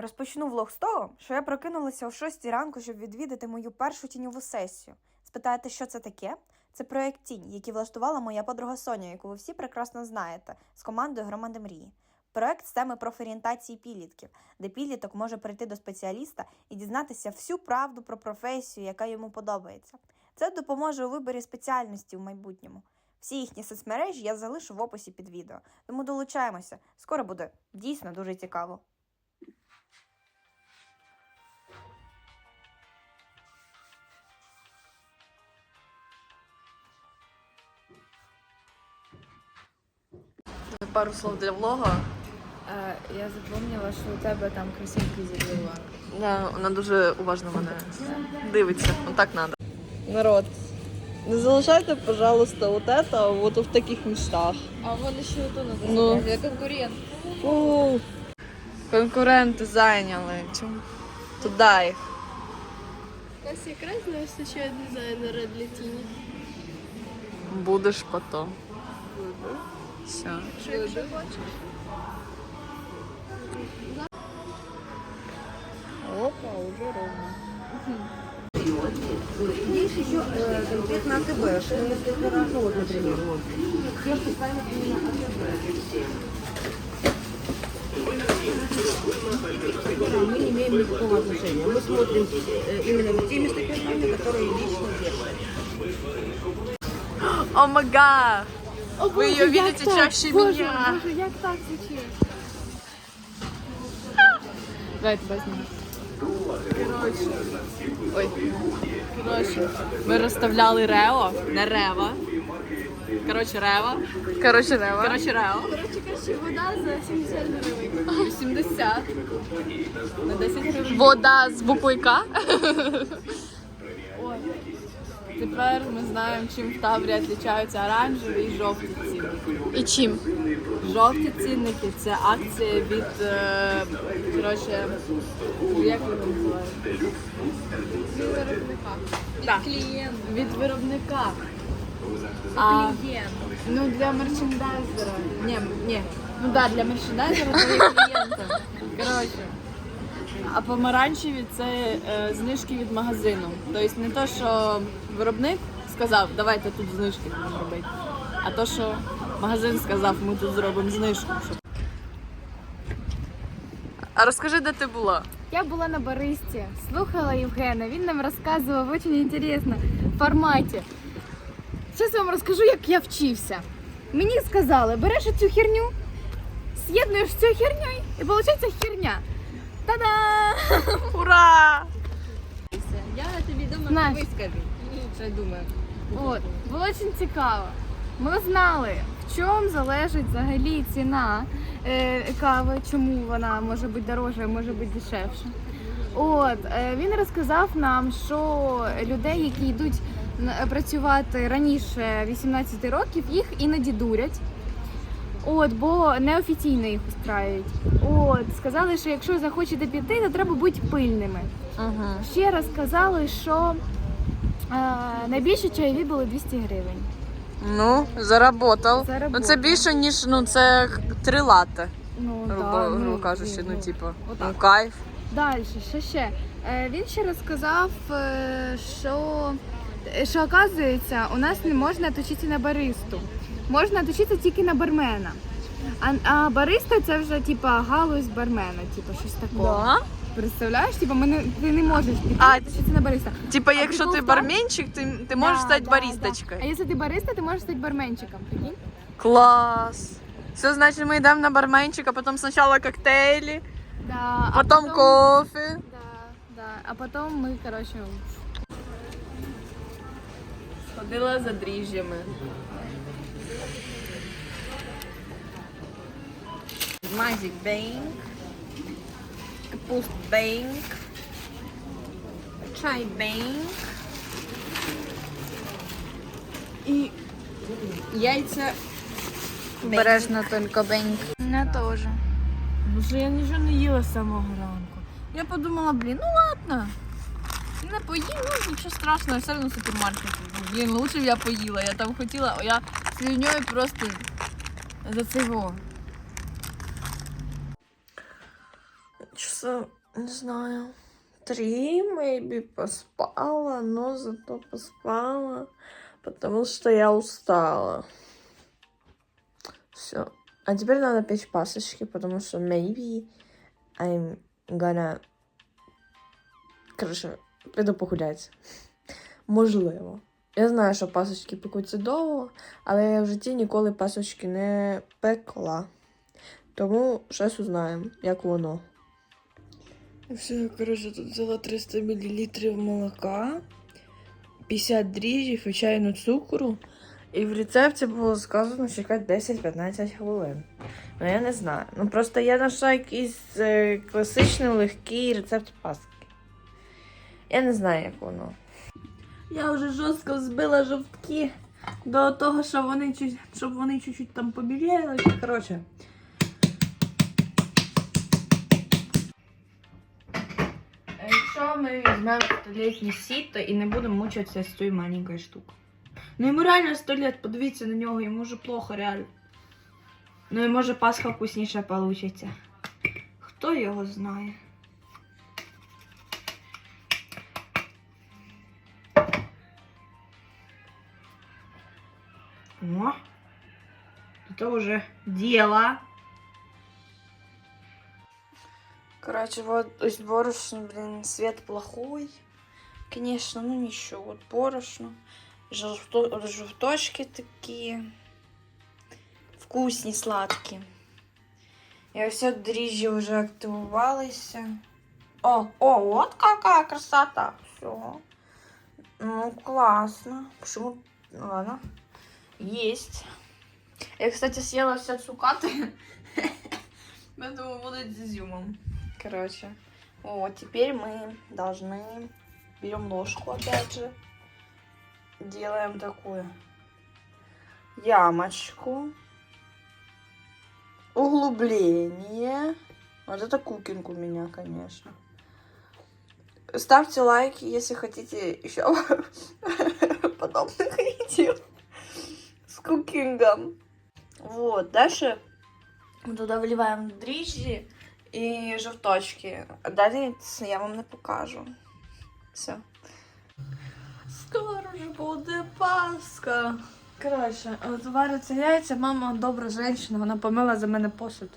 Розпочну влог з того, що я прокинулася о 6 ранку, щоб відвідати мою першу тіньову сесію. Спитаєте, що це таке? Це проект Тінь, який влаштувала моя подруга Соня, яку ви всі прекрасно знаєте, з командою Громади мрії. Проект з теми профорієнтації підлітків, де підліток може прийти до спеціаліста і дізнатися всю правду про професію, яка йому подобається. Це допоможе у виборі спеціальності в майбутньому. Всі їхні соцмережі я залишу в описі під відео, тому долучаємося. Скоро буде дійсно дуже цікаво. Пару слов для влога. Е, Я запомнила, що у тебе там кросівки зілила. Да, вона дуже уважно мене дивиться. Ну так надо. Народ, не залишайте, пожалуйста, вот это вот в таких местах. А вон ще ото надо Ну. Я конкурент. У, Конкуренти зайняли. Чому? Туди їх. Нас якраз не вистачає дизайнера для тіні. Будеш потом. Все. Що якщо хочеш? Опа, уже ровно. Есть еще э, конкретно АТБ, что если хорошо, вот, например, вот. Все, что с вами мы не имеем никакого отношения. Мы смотрим э, именно те местоположения, которые лично делают. О май Вы ее видите чаще меня. Боже, як так звучить? Давай тебе зніму. Ой. Коротше, ми розставляли Рео, не Рева. Коротше, Рева. Коротше, Рева. Коротше, Рео. Коротше кажучи, вода за 70 гривень. 80. На 10 гривень. Вода з букви К. Тепер ми знаємо, чим в Таврі відрізняються оранжеві і жовті цінники. І чим? Жовті цінники це акція від е, коротше, як ви називаєте? Від виробника. Так. клієнта. Від виробника. А, Клієнт. ну для мерчендайзера. Ні, ні. Ну да, для мерчендайзера це є клієнтом. Коротше. А помаранчеві це е, знижки від магазину. Тобто не то, що виробник сказав, давайте тут знижки будемо робити. А то, що магазин сказав, ми тут зробимо знижку. А розкажи, де ти була? Я була на баристі, слухала Євгена, він нам розказував дуже інтересно в форматі. Зараз вам розкажу, як я вчився. Мені сказали, береш цю херню, з'єднуєш з цією хернею і виходить херня. Та-да! Ура! Я тобі дома Настя. вискажу. Що я думаю? От, було дуже цікаво. Ми знали, в чому залежить взагалі ціна е, кави, чому вона може бути дорожча, може бути дешевша. От, е, він розказав нам, що людей, які йдуть н- працювати раніше 18 років, їх іноді дурять. От, бо неофіційно їх устраюють. От, сказали, що якщо захочете піти, то треба бути пильними. Угу. Ще раз сказали, що е, найбільше чайові були 200 гривень. Ну, заработав. Заработав. Ну це більше, ніж ну це три лати, Ну, грубо, да, грубо ну, кажучи, ну, типу, отак. ну кайф. Далі, що ще? Е, він ще розказав, е, що, що оказується, у нас не можна точитися на баристу. Можна точитися тільки на бармена. А, а бариста це вже типа галузь бармена, типу щось такого. Да? Представляєш? Типа, ми не, ти не можеш піти А, точитися на бариста. Типа, А якщо прикол ти в тому- барменчик, ти, ти можеш Да, стати да, барісточкою. да. А якщо ти бариста, ти можеш стати барменчиком. Прикинь? Клас. Все, значить, ми йдемо на барменчика, потім спочатку коктейлі, Да, потім кофе. Да, да. А потом мы, короче, Ходила за дріжджами. Мазик бейнг, капуст бейнг, чай бейнг. І яйця. Бережно только беньк. Меня тоже. Ну що я нічого не їла з самого ранку. Я подумала, блін, ну ладно. Не поїм, ну нічого страшного, все одно в супермаркеті. Блін, лучше б я поїла. Я там хотіла, а я слюньою просто за цього. Часов не знаю, три, maybe, поспала, но зато поспала, потому что я устала. Все. А теперь надо печь пасочки, потому что maybe I'm gonna... Короче, піду погуляти. Можливо. Я знаю, що пасочки пекуться довго, але я в житті ніколи пасочки не пекла. Тому щось узнаємо, як воно. Все, коротше, тут взяла 300 мл молока, 50 дріжджів і чайну цукру. І в рецепті було сказано чекати 10-15 хвилин. Ну я не знаю. Ну просто я знайшла якийсь е, класичний легкий рецепт паски. Я не знаю, як воно. Я вже жорстко збила жовтки до того, щоб вони щоб вони чуть-чуть там побіліли. Коротше. Якщо ми візьмемо столітнє сіто і не будемо мучитися з цією маленькою штукою. Ну йому реально сто лет, подивіться на нього, йому вже плохо, реально. Ну і може Пасха вкусніша получиться. Хто його знає? О, это уже дело. Короче, вот из борошна, блин, свет плохой. Конечно, ну ничего, вот борошно. Желто- Желточки такие. Вкусні, сладкі. І ось от дріжджі вже активувалися. О, о, вот какая красота. Все. Ну, классно. Почему? Ну, ладно. Есть. Я, кстати, съела все цукаты. Поэтому буду с изюмом. Короче. Вот, теперь мы должны... Берем ложку, опять же. Делаем такую ямочку. Углубление. Вот это кукинг у меня, конечно. Ставьте лайки, если хотите еще подобных видео с кукингом. Вот, дальше мы туда вливаем дріжджі і жовточки. А далі це я вам не покажу. Все. Скоро ж буде Пасха. Коротше, от варяться яйця, мама добра жінка, вона помила за мене посуд.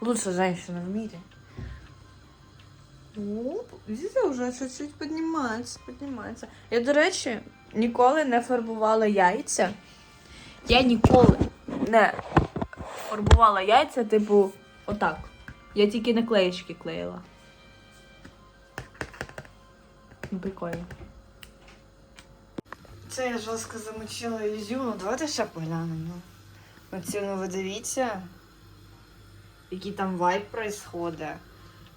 Лучша жінка в мірі. Оп, видите, вже чуть-чуть піднімається, піднімається. Я, до речі, ніколи не фарбувала яйця. Я ніколи не фарбувала яйця, типу, отак. Я тільки наклеїчки клеїла. Ну, прикольно. Це я жорстко замочила ізюм. Давайте ще поглянемо. Оці, ну ви дивіться, який там вайб происходить.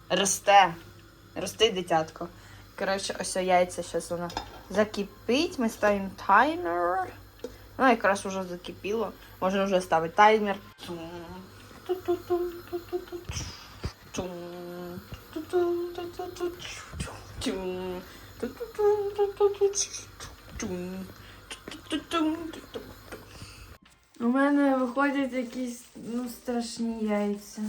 Росте. Росте дитятко. Коротше, ось яйця зараз воно закипить. Ми ставимо таймер. Ну, якраз вже закипіло. Можна вже ставити таймер. У мене виходять якісь ну, страшні яйця.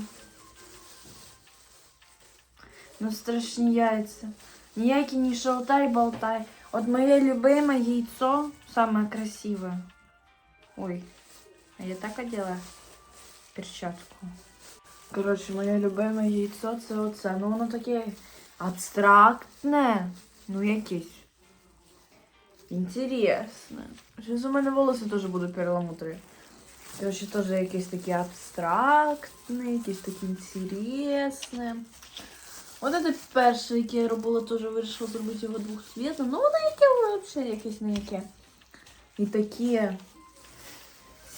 Ну, страшні яйця. Ніякі не шалтай-болтай. От моє любиме яйцо саме красиве. Ой, а я так одела перчатку. Коротше, моє любиме яйцо це оце. Ну воно таке абстрактне. Ну якесь. Інтересне. Щось у мене волоси теж будуть перламутрові. Коротше, теж якесь таке абстрактне, якесь таке інтересне. От це перше, яке я робила, теж вирішила зробити його двохцвітним. Ну, воно яке взагалі якесь не яке. І таке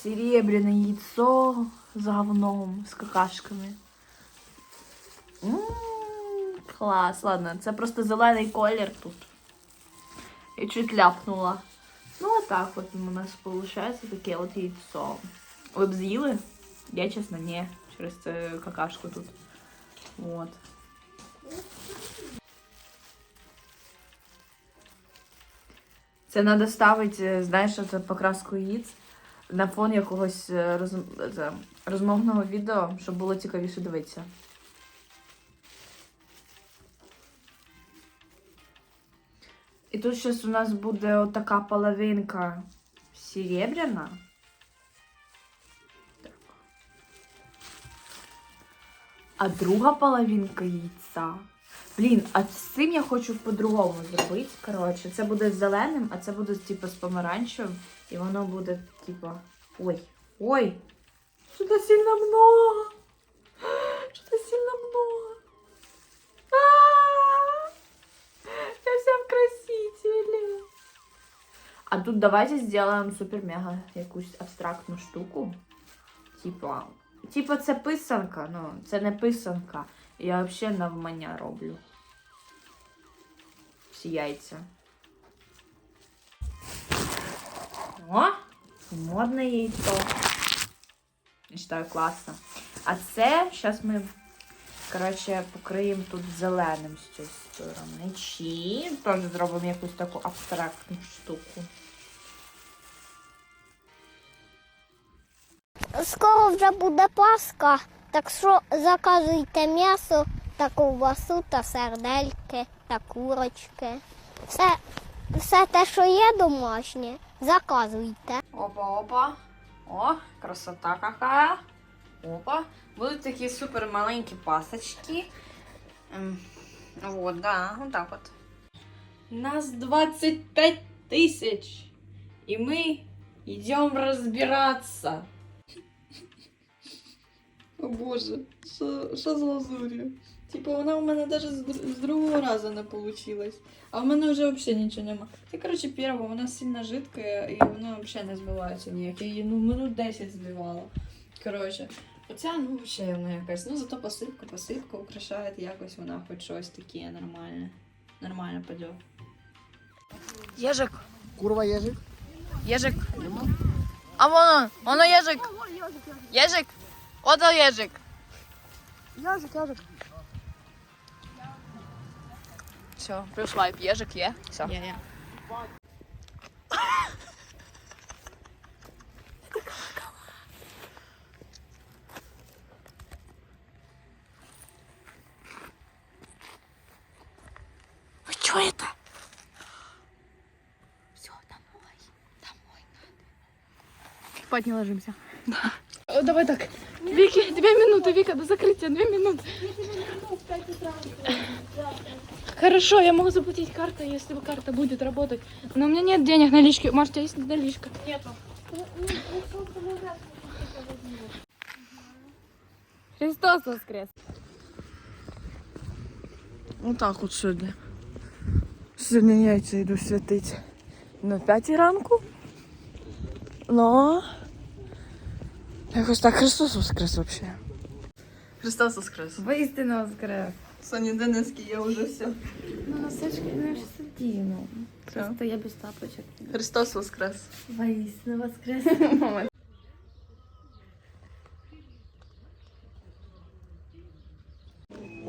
серебряне яйцо з говном, з какашками. М, Клас, ладно, це просто зелений колір тут. І чуть ляпнула. Ну, отак от у нас виходить таке от яйцо. Ви б з'їли? Я, чесно, ні. Через це какашку тут. Вот. Це треба ставити, знаєш, це покраску яєць на фон якогось е, роз... Е, розмовного відео, щоб було цікавіше дивитися. І тут зараз у нас буде отака половинка серебряна. Так. А друга половинка яйця. Блін, а з цим я хочу по-другому зробити. Коротше, це буде з зеленим, а це буде типу з помаранчевим. І воно буде, типу. Ой. Ой! Что-то сильно много. Что-то сильно много. Я вся в красителе. А тут давайте сделаем супер-мега якусь абстрактну штуку. Типа. Типа це писанка, ну, це не писанка. Я взагалі навмання роблю. Всі яйця. О! Модне яйцо. Я считаю, класно. А це зараз ми, коротше, покриємо тут зеленим з цієї сторони. Чи теж зробимо якусь таку абстрактну штуку. Скоро вже буде Пасха, так що заказуйте м'ясо та ковбасу та сердельки та курочки. Все, все те, що є домашнє, заказуйте. Опа-опа. О, красота какая. Опа. Будуть такі супер маленькі пасочки. Ем, Вот, да, вот так вот. Нас 25 тисяч. І ми йдемо розбиратися. О боже, що, що з лазур'ю? Типу, вона у мене навіть з, др- з другого разу не вийшла. А в мене вже взагалі нічого нема. Це, коротше, перша, вона сильно жидка і вона взагалі не збивається ніяк. Я її ну, минут 10 збивала. Коротше, оця, ну, взагалі вона якась. Ну, зато посипка, посипка украшає якось вона хоч щось таке нормальне. Нормально пойдет. Ежик. Курва ежик. Ежик. А вон он, воно ежик. Ежик. Ото ежик. Ежик, ежик. Все, плюс лайк. Ежик є. Все. Я, я. Ви чуєте? Спать не ложимся. О, давай так. Вики, две минуты, Вика, до закрытия, две минуты. Хорошо, я могу заплатить картой, если бы карта будет работать. Но у меня нет денег налички. Может, у тебя есть наличка? Нету. Христос воскрес! Отак от сьогодні. Сьогодні яйця йду святити на п'ятій ранку. Ну. Якось так Христос воскрес взагалі. Христос воскрес. Воистину воскрес! Соня Денецький, я вже все. Ну, носочки, ну, я сейчас одену. Просто я без тапочек. Христос воскрес. Воистину воскрес!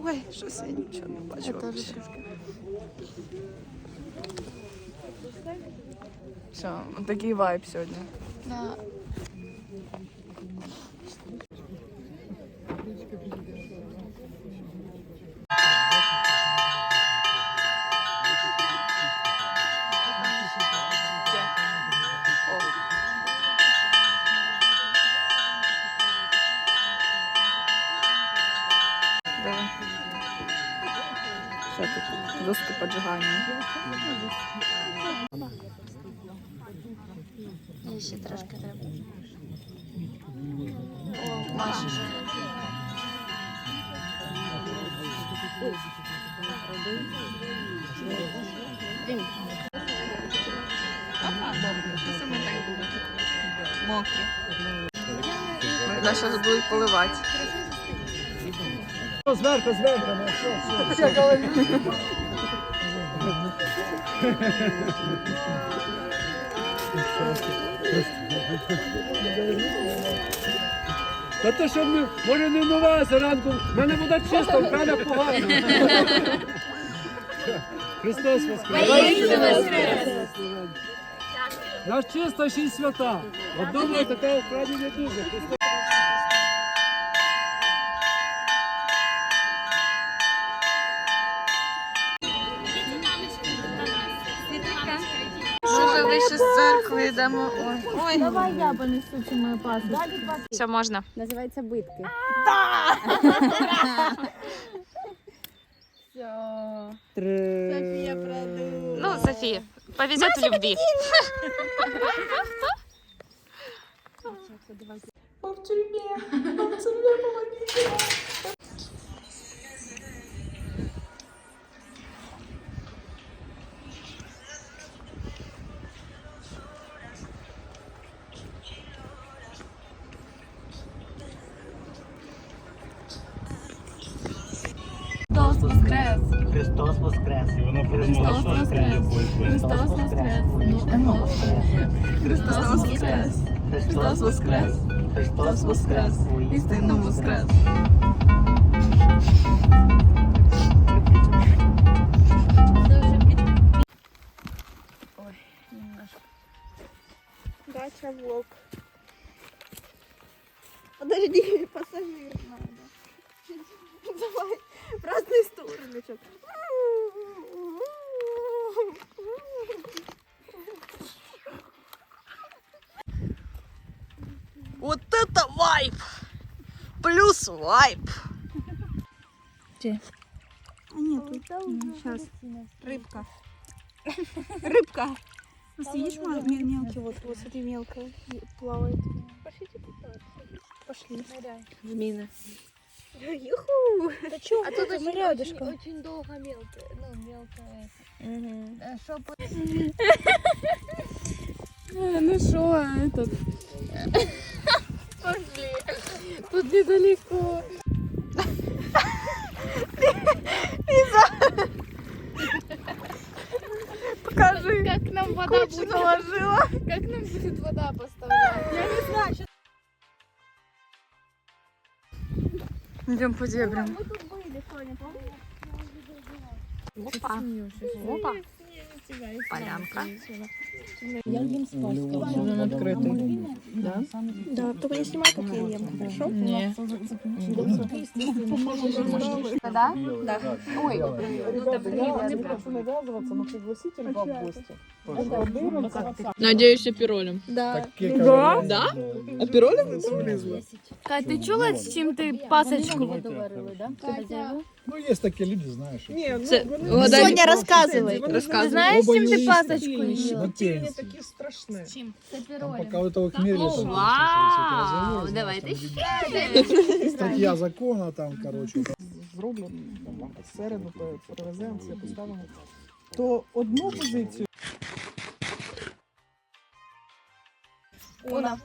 Ой, щось я нічого не бачу. взагалі. Все, такий вайб сьогодні. Да. Ще трошки треба. Мокрі. Нас зараз будуть поливати. Зверху, зверху, ну що, Та то, що ми, може не вмивалися ранку, в мене вода чиста, в крані погано. Христос Воскрес! Наш чисто й свята. Думаю, така в крані не дуже. Йдемо. Ой. Давай я понесу цю мою пасу. Все можна. Називається битки. Софія продула. Ну, Софія, повезет в любви. Христос Христос воскрес! Христос воскрес! Істинно воскрес! Плюс вайп! А нет, тут сейчас рыбка. Рыбка. Ну, Видишь, мел- мелкий, вот, вот смотри, мелкая плавает. Пошлите. Пошли. Зміни. Юху! Да чё, А тут мы очень, рядышком. очень, очень долго мелко, ну, мелко. Э, Чтоб Ну что, этот... Пошли. Тут недалеко. Покажи. как нам вода будет, наложила. как нам будет вода поставлять? Идем по дебрям. Мы тут были, Соня, помнишь? Опа. Опа. Полянка. Сезон відкритий. Да? Да, только не снимай, как я ем, хорошо? Ні. Да? Да. Ой, навязываться, но пригласите льва в гости. Подивимося. Надіюсь, піролем. Да. Да? Да? А піролем вилізли? Кать, ты чула, с чем ты пасочку? Ну, есть такие люди, знаешь. Це Соня, рассказывай. Розказуй. Знаешь, с чем ты есть пасочку такие, ела? на пенсии. Такі страшні. Там пока вы того хмели, там Вау, все давай эти ты разговоры, там Статья закона там, короче. там. Зроблено, там лампа зсереду, перевеземо, все поставимо. То одну позицію Уна.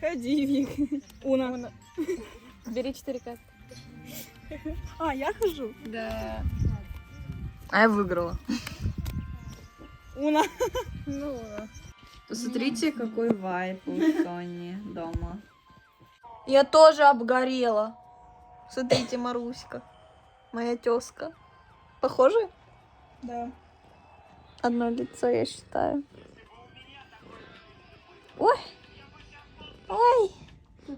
Ходи, Вик. Уна. Бери 4 каски. А, я хожу? Да. А я выиграла. Уна. Ну, Посмотрите, какой вайп у Сони дома. Я тоже обгорела. Смотрите, Маруська. Моя тезка. Похожи? Да. Одно лицо, я считаю. Ой. Ой.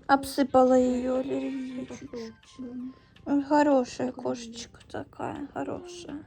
Обсыпала ее аллергией чуть-чуть. Хорошая кошечка такая, хорошая.